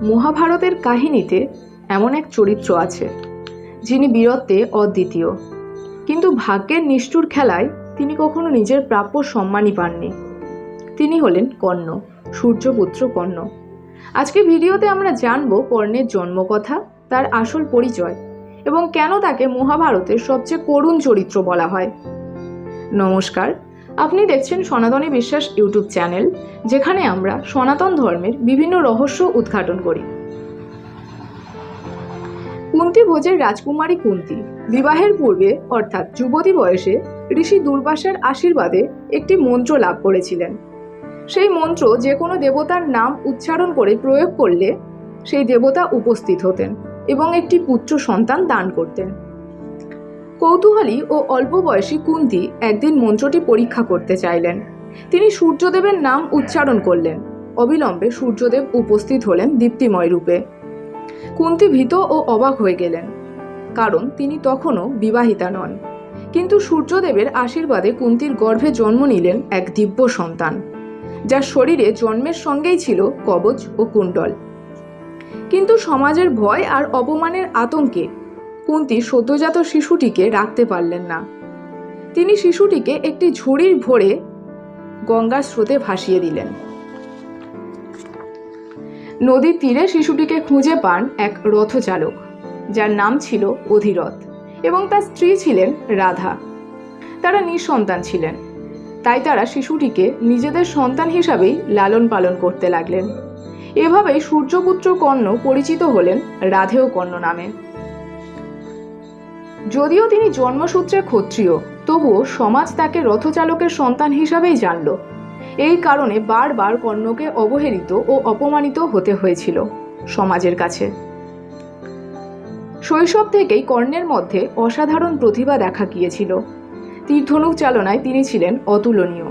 মহাভারতের কাহিনীতে এমন এক চরিত্র আছে, যিনি বীরত্বে অদ্বিতীয়। কিন্তু ভাগ্যের নিষ্ঠুর খেলায় তিনি কখনো নিজের প্রাপ্য সম্মানই পাননি। তিনি হলেন কর্ণ, সূর্যপুত্র কর্ণ। আজকে ভিডিওতে আমরা জানব কর্ণের জন্মকথা, তার আসল পরিচয় এবং কেন তাকে মহাভারতের সবচেয়ে করুণ চরিত্র বলা হয়। নমস্কার আপনি দেখছেন সনাতনী বিশ্বাস ইউটিউব চ্যানেল, যেখানে আমরা সনাতন ধর্মের বিভিন্ন রহস্য উদ্ঘাটন করি। কুন্তি ভোজের রাজকুমারী কুন্তি, বিবাহের পূর্বে, অর্থাৎ যুবতী বয়সে, ঋষি দুর্বাসের আশীর্বাদে একটি মন্ত্র লাভ করেছিলেন। সেই মন্ত্র যে কোনো দেবতার নাম উচ্চারণ করে প্রয়োগ করলে সেই দেবতা উপস্থিত হতেন এবং একটি পুত্র সন্তান দান করতেন। কৌতূহলী ও অল্প বয়সী কুন্তি একদিন মন্ত্রটি পরীক্ষা করতে চাইলেন। তিনি সূর্যদেবের নাম উচ্চারণ করলেন। অবিলম্বে সূর্যদেব উপস্থিত হলেন দীপ্তিময় রূপে। কুন্তি ভীত ও অবাক হয়ে গেলেন, কারণ তিনি তখনও বিবাহিতা নন। কিন্তু সূর্যদেবের আশীর্বাদে কুন্তির গর্ভে জন্ম নিলেন এক দিব্য সন্তান, যার শরীরে জন্মের সঙ্গেই ছিল কবচ ও কুণ্ডল। কিন্তু সমাজের ভয় আর অপমানের আতঙ্কে কুন্তি সদ্যজাত শিশুটিকে রাখতে পারলেন না। তিনি শিশুটিকে একটি ঝুড়ির ভরে গঙ্গার স্রোতে ভাসিয়ে দিলেন। নদীর তীরে শিশুটিকে খুঁজে পান এক রথচালক, যার নাম ছিল অধিরথ এবং তার স্ত্রী ছিলেন রাধা। তারা নিঃসন্তান ছিলেন। তাই তারা শিশুটিকে নিজেদের সন্তান হিসাবেই লালন পালন করতে লাগলেন। এভাবেই সূর্যপুত্র কর্ণ পরিচিত হলেন রাধেয় কর্ণ নামে। যদিও তিনি জন্মসূত্রে ক্ষত্রিয়, তবুও সমাজ তাকে রথচালকের সন্তান হিসাবেই জানল। এই কারণে বারবার কর্ণকে অবহেলিত ও অপমানিত হতে হয়েছিল সমাজের কাছে। শৈশব থেকেই কর্ণের মধ্যে অসাধারণ প্রতিভা দেখা গিয়েছিল। তীর্ধনুক চালনায় তিনি ছিলেন অতুলনীয়।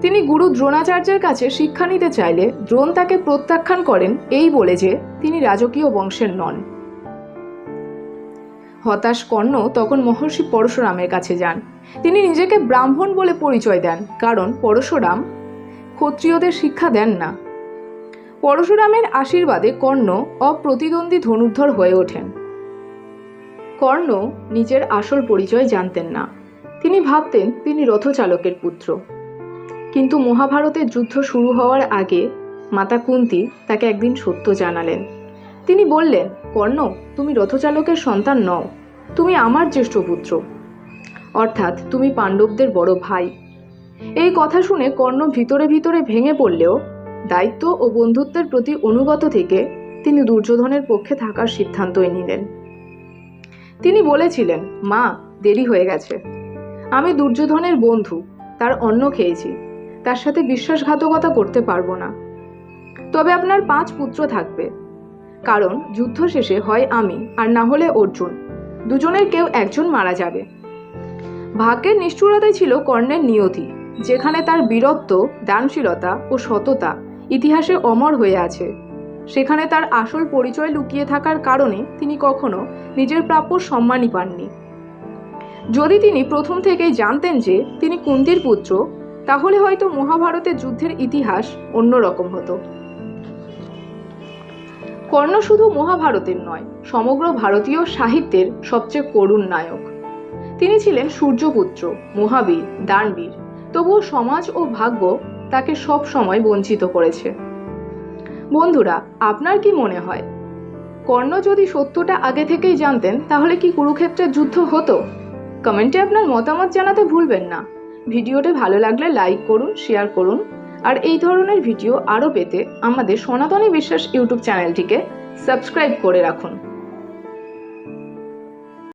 তিনি গুরু দ্রোণাচার্যের কাছে শিক্ষা নিতে চাইলে দ্রোণ তাকে প্রত্যাখ্যান করেন এই বলে যে তিনি রাজকীয় বংশের নন। হতাশ কর্ণ তখন মহর্ষি পরশুরামের কাছে যান। তিনি নিজেকে ব্রাহ্মণ বলে পরিচয় দেন, কারণ পরশুরাম ক্ষত্রিয়দের শিক্ষা দেন না। পরশুরামের আশীর্বাদে কর্ণ অপ্রতিদ্বন্দ্বী ধনুর্ধর হয়ে ওঠেন। কর্ণ নিজের আসল পরিচয় জানতেন না। তিনি ভাবতেন তিনি রথচালকের পুত্র। কিন্তু মহাভারতের যুদ্ধ শুরু হওয়ার আগে মাতা কুন্তি তাকে একদিন সত্য জানালেন। তিনি বললেন কর্ণ, তুমি রথচালকের সন্তান নও। তুমি আমার জ্যেষ্ঠ পুত্র। অর্থাৎ তুমি পাণ্ডবদের বড় ভাই। এই কথা শুনে কর্ণ ভিতরে ভিতরে ভেঙে পড়লেও, দায়িত্ব ও বন্ধুত্বের প্রতি অনুগত থেকে তিনি দুর্যোধনের পক্ষে থাকার সিদ্ধান্তই নিলেন। তিনি বলেছিলেন, মা, দেরি হয়ে গেছে। আমি দুর্যোধনের বন্ধু, তার অন্ন খেয়েছি। তার সাথে বিশ্বাসঘাতকতা করতে পারব না। তবে আপনার পাঁচ পুত্র থাকবে। কারণ যুদ্ধ শেষে হয় আমি, আর না হলে অর্জুন। দুজনের কেউ একজন মারা যাবে। ভাগ্যের নিষ্ঠুরতাই ছিল কর্ণের নিয়তি, যেখানে তার বীরত্ব, দানশীলতা ও সততা ইতিহাসে অমর হয়ে আছে। সেখানে তার আসল পরিচয় লুকিয়ে থাকার কারণে তিনি কখনো নিজের প্রাপ্য সম্মানই পাননি। যদি তিনি প্রথম থেকেই জানতেন যে তিনি কুন্তির পুত্র, তাহলে হয়তো মহাভারতের যুদ্ধের ইতিহাস অন্যরকম হতো। কর্ণ শুধু মহাভারতের নয়, সমগ্র ভারতীয় সাহিত্যের সবচেয়ে করুণ নায়ক। তিনি ছিলেন সূর্যপুত্র, মহাবীর, দানবীর। তবুও সমাজ ও ভাগ্য তাকে সব সময় বঞ্চিত করেছে। বন্ধুরা, আপনার কি মনে হয়? কর্ণ যদি সত্যটা আগে থেকেই জানতেন, তাহলে কি কুরুক্ষেত্রের যুদ্ধ হতো? কমেন্টে আপনার মতামত জানাতে ভুলবেন না। ভিডিওটি ভালো লাগলে লাইক করুন, শেয়ার করুন। আর এই ধরনের ভিডিও আরও পেতে আমাদের সনাতনী বিশ্বাস ইউটিউব চ্যানেলটিকে সাবস্ক্রাইব করে রাখুন।